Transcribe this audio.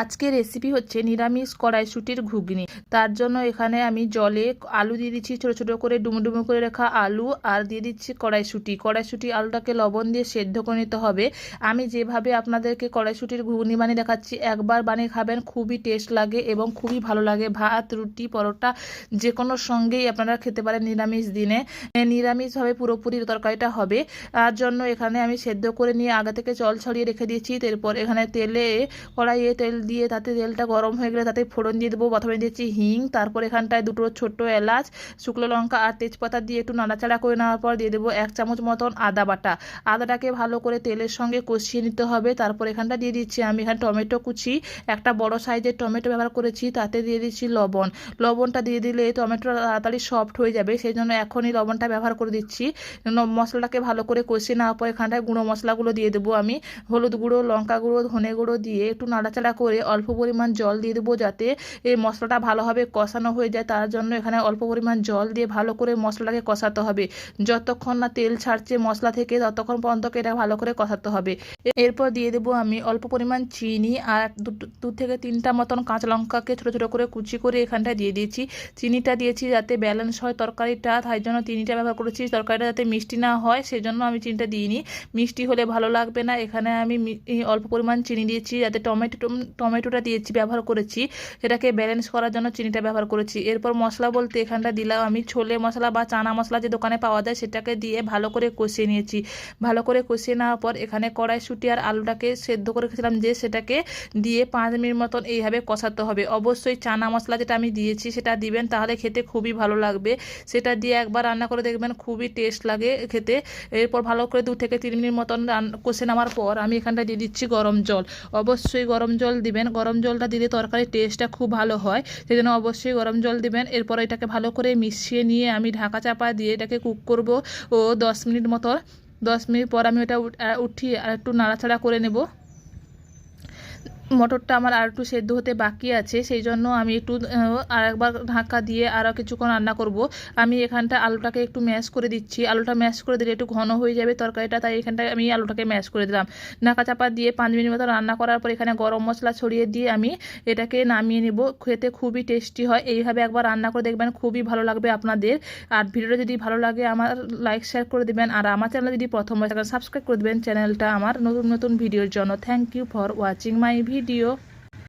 আজকের রেসিপি হচ্ছে নিরামিষ কড়াইশুটির ঘুগনি। তার জন্য এখানে আমি জলে আলু দিয়ে দিচ্ছি, ছোটো ছোটো করে ডুমো করে রাখা আলু আর দিয়ে দিচ্ছি কড়াইশুটি। কড়াইশুটি আলুটাকে লবণ দিয়ে সেদ্ধ করে নিতে হবে। আমি যেভাবে আপনাদেরকে কড়াইশুটির ঘুগনি বানিয়ে দেখাচ্ছি, একবার বানিয়ে খাবেন খুবই টেস্ট লাগে এবং খুবই ভালো লাগে। ভাত, রুটি, পরোটা যে কোনো সঙ্গেই আপনারা খেতে পারেন নিরামিষ দিনে। নিরামিষভাবে পুরোপুরি তরকারিটা হবে। তার জন্য এখানে আমি সেদ্ধ করে নিয়ে আগে থেকে জল ছড়িয়ে রেখে দিয়েছি। এরপর এখানে তেলে, কড়াইয়ে তেল দিয়ে তাতে তেলটা গরম হয়ে গেলে তাতে ফোড়ন দিয়ে দেবো। প্রথমে দিয়েছি হিং, তারপর এখানটায় দুটো ছোট্ট এলাচ, শুকনো লঙ্কা আর তেজপাতা দিয়ে একটু নাড়াচাড়া করে নেওয়ার পর দিয়ে দেবো এক চামচ মতন আদা বাটা। আদাটাকে ভালো করে তেলের সঙ্গে কষিয়ে নিতে হবে। তারপর এখানটা দিয়ে দিচ্ছি আমি এখানে টমেটো কুচি। একটা বড় সাইজের টমেটো ব্যবহার করেছি, তাতে দিয়ে দিচ্ছি লবণ। লবণটা দিয়ে দিলে টমেটোটা তাড়াতাড়ি সফট হয়ে যাবে সেই জন্য এখনই লবণটা ব্যবহার করে দিচ্ছি। মশলাটাকে ভালো করে কষিয়ে নেওয়ার পর এখানটায় গুঁড়ো মশলাগুলো দিয়ে দেবো আমি। হলুদ গুঁড়ো, লঙ্কা গুঁড়ো, ধনে গুঁড়ো দিয়ে একটু নাড়াচাড়া করে অল্প পরিমাণ জল দিয়ে দেবো যাতে এই মশলাটা ভালোভাবে কষানো হয়ে যায়। তার জন্য এখানে অল্প পরিমাণ জল দিয়ে ভালো করে মশলাটাকে কষাতে হবে। যতক্ষণ না তেল ছাড়ছে মশলা থেকে, ততক্ষণ পর্যন্ত এটা ভালো করে কষাতে হবে। এরপর দিয়ে দেবো আমি অল্প পরিমাণ চিনি আর দু থেকে তিনটা মতন কাঁচা লঙ্কাকে ছোটো ছোটো করে কুচি করে এখানটা দিয়ে দিয়েছি। চিনিটা দিয়েছি যাতে ব্যালেন্স হয় তরকারিটা, তাই জন্য চিনিটা ব্যবহার করেছি। তরকারিটা যাতে মিষ্টি না হয়, সেজন্য আমি চিনিটা দিইনি। মিষ্টি হলে ভালো লাগবে না। এখানে আমি অল্প পরিমাণ চিনি দিয়েছি যাতে টমেটো টম- টমেটোটা দিয়েছি, ব্যবহার করেছি। সেটাকে ব্যালেন্স করার জন্য চিনিটা ব্যবহার করেছি। এরপর মশলা বলতে এখানটা দিলাম আমি ছোলে মশলা বা চানা মশলা যে দোকানে পাওয়া যায় সেটাকে দিয়ে ভালো করে কষিয়ে নিয়েছি। ভালো করে কষিয়ে নেওয়ার পর এখানে কড়াইশুঁটি আর আলুটাকে সেদ্ধ করে রেখেছিলাম যে সেটাকে দিয়ে পাঁচ মিনিট মতন এইভাবে কষাতে হবে। অবশ্যই চানা মশলা যেটা আমি দিয়েছি সেটা দিবেন, তাহলে খেতে খুবই ভালো লাগবে। সেটা দিয়ে একবার রান্না করে দেখবেন খুবই টেস্ট লাগে খেতে। এরপর ভালো করে দু থেকে তিন মিনিট মতন কষে নেওয়ার পর আমি এখানটা দিয়ে দিচ্ছি গরম জল। অবশ্যই গরম জল দিবেন। গরম জলটা দিলে তরকারির টেস্টটা খুব ভালো হয় সেই জন্য অবশ্যই গরম জল দিবেন। এরপর এটাকে ভালো করে মিশিয়ে নিয়ে আমি ঢাকা চাপা দিয়ে এটাকে কুক করব ও দশ মিনিট মতো। দশ মিনিট পর আমি ওটা উঠ- উঠিয়ে আর একটু নাড়াচাড়া করে নেব। মটরটা আমার আর একটু সেদ্ধ হতে বাকি আছে সেই জন্য আমি একটু আর একবার ঢাকা দিয়ে আরও কিছুক্ষণ রান্না করব। আমি এখানটা আলুটাকে একটু ম্যাশ করে দিচ্ছি। আলুটা ম্যাশ করে দিলে একটু ঘন হয়ে যাবে তরকারিটা, তাই এখানটায় আমি আলুটাকে ম্যাশ করে দিলাম। ঢাকা চাপা দিয়ে পাঁচ মিনিট মতো রান্না করার পর এখানে গরম মশলা ছড়িয়ে দিয়ে আমি এটাকে নামিয়ে নেব। খেতে খুবই টেস্টি হয়। এইভাবে একবার রান্না করে দেখবেন খুবই ভালো লাগবে আপনাদের। আর ভিডিওটা যদি ভালো লাগে, আমার লাইক, শেয়ার করে দেবেন। আর আমার চ্যানেল যদি প্রথমবার সাবস্ক্রাইব করে দেবেন চ্যানেলটা আমার নতুন নতুন ভিডিওর জন্য। Thank you for watching my video